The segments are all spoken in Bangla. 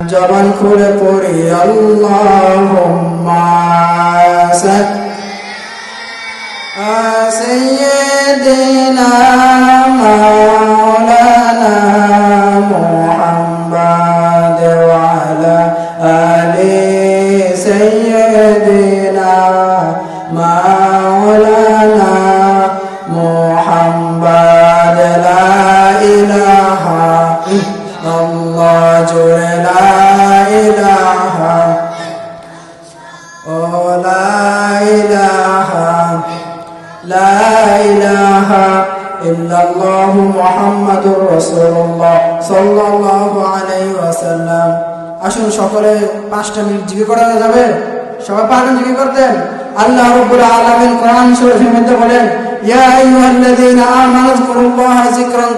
জবান খুলে পড়ি আল্লাহুম্মা সাক সাইয়্যিদিনা মাওলানা মুহাম্মাদ ওয়া আলা ইলাহা লা ইলাহা ইল্লাল্লাহু মুহাম্মাদুর রাসূলুল্লাহ সাল্লাল্লাহু আলাইহি ওয়াসাল্লাম আসুন সকলে পাঁচটা মিনিট করা যাবে। সবাই করতেন। আল্লাহ রাব্বুল আলামিন কোরআন শরীফের মধ্যে বলেন, ইয়া আইয়ুহাল্লাযীনা আমানু যিকরান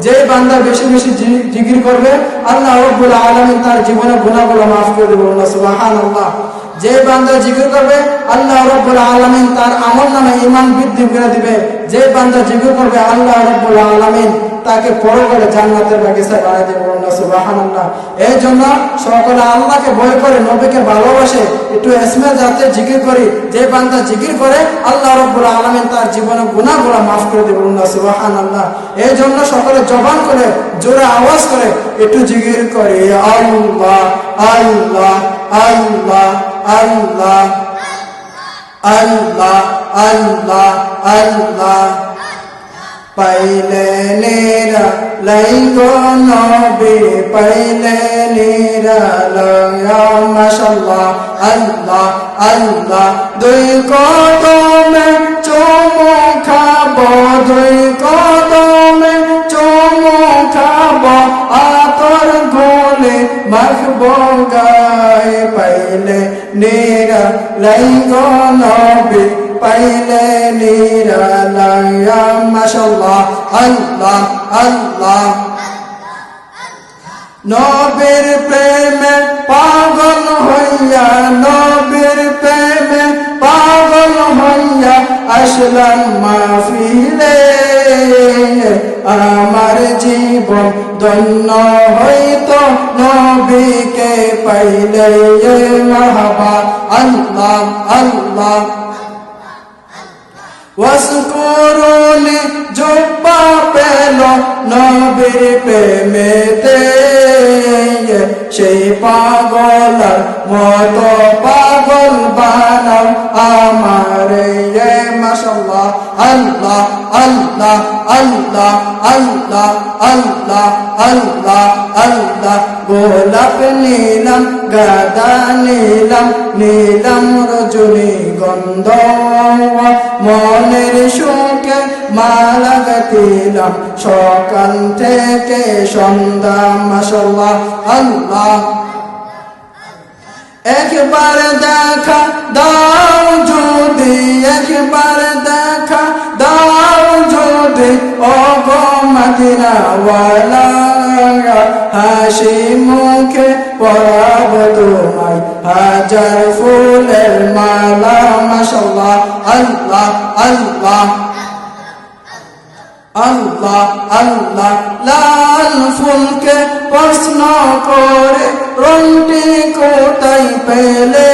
যে বান্দা বেশি বেশি জি- জিকির করবে, আল্লাহ রাব্বুল আলামিন তার জীবনে গুনাহগুলো maaf করে দেবেন সুবহানাল্লাহ। যে বান্দা জিকির করবে, আল্লাহ রব্বুল আলামিন তার আমল নামে ইমান বৃদ্ধি করে দিবে। যে বান্দা জিকির করবে, আল্লাহ রব্বুল আলামিন তাকে পরকালে জান্নাতের বাগিচায় বানিয়ে দেবে। এই জন্য সকলে আল্লাহকে ভয় করে, নবীকে ভালোবাসে, একটু এসমে যাতে জিকির করি। যে বান্দা জিকির করে, আল্লাহ রব্বুল আলামিন তার জীবনে গুনাহগুলো মাফ করে দেবে। বলুন না, সুবহানাল্লাহ। এই জন্য সকলে জবান করে, জোরে আওয়াজ করে, একটু জিকির করি। আল্লাহ আল্লাহ আল্লাহ। আল্লাহ আল্লাহ আল্লাহ আল্লাহ। পাইলে নিরা লাইগো নবী পাইলে নিরা লয়া মাশাল্লাহ আল্লাহ আল্লাহ। দুই কদমে চুমু খাব, দুই কদমে চুমু খাব, আতর মাখব গায়ে পাইলে নিরা লাইগো নবী পাইলে নিরালয়া মাশাল্লাহ আল্লাহ আল্লাহ নবীর প্রেমে পাগল হইয়া নবীর প্রেমে পাগল হইয়া আসলাম মাহফিলে আমার জীবন ধন্য হইত নবীকে পাইলে মাহবা আল্লাহ আল্লাহ। ওয়াসকুরুনি জুব্বা পেল নবীর প্রেমেতে। সেই পাগল মত পাগল বানাও আমার। এ মাশাল্লাহ আল্লাহ। আল্লাহ আল্লাহ আল্লাহ আল্লাহ আল্লাহ আল্লাহ। গোলাপ নীলাম, গাদা নীলাম নীলাম রজনী গন্ধ। মনের সুখে মালা গাতিলাম সকাল থেকে সন্ধ্যা মাসাল্লাহ আল্লাহ। একবার দেখা দাও হাসি মুখে পরাব তোমায় হাজার ফুলের মালা মাশাল্লাহ আল্লাহ আল্লাহ। আল্লাহ আল্লাহ। লাল ফুলকে প্রশ্ন করে, রংটি কোথায় পেলে?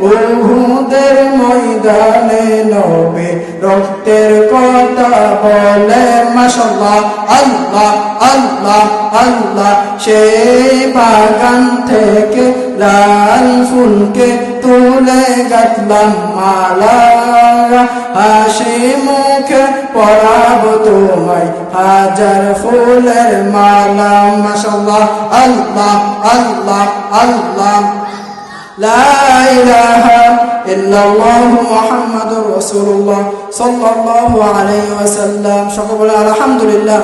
উহুদের ময়দানে নবে রক্তের কথা বলে মাশাল্লাহ আল্লাহ আল্লাহ আল্লাহ। সেই বাগান থেকে লাল ফুলকে তুলে গাতলাম মালা। হাসি মুখে পরাব তোমায় হাজার ফুলের মালা। মাশাল্লাহ আল্লাহ আল্লাহ আল্লাহ। لا إله إلا الله محمد رسول الله صلى الله عليه وسلم. شكرا الحمد لله.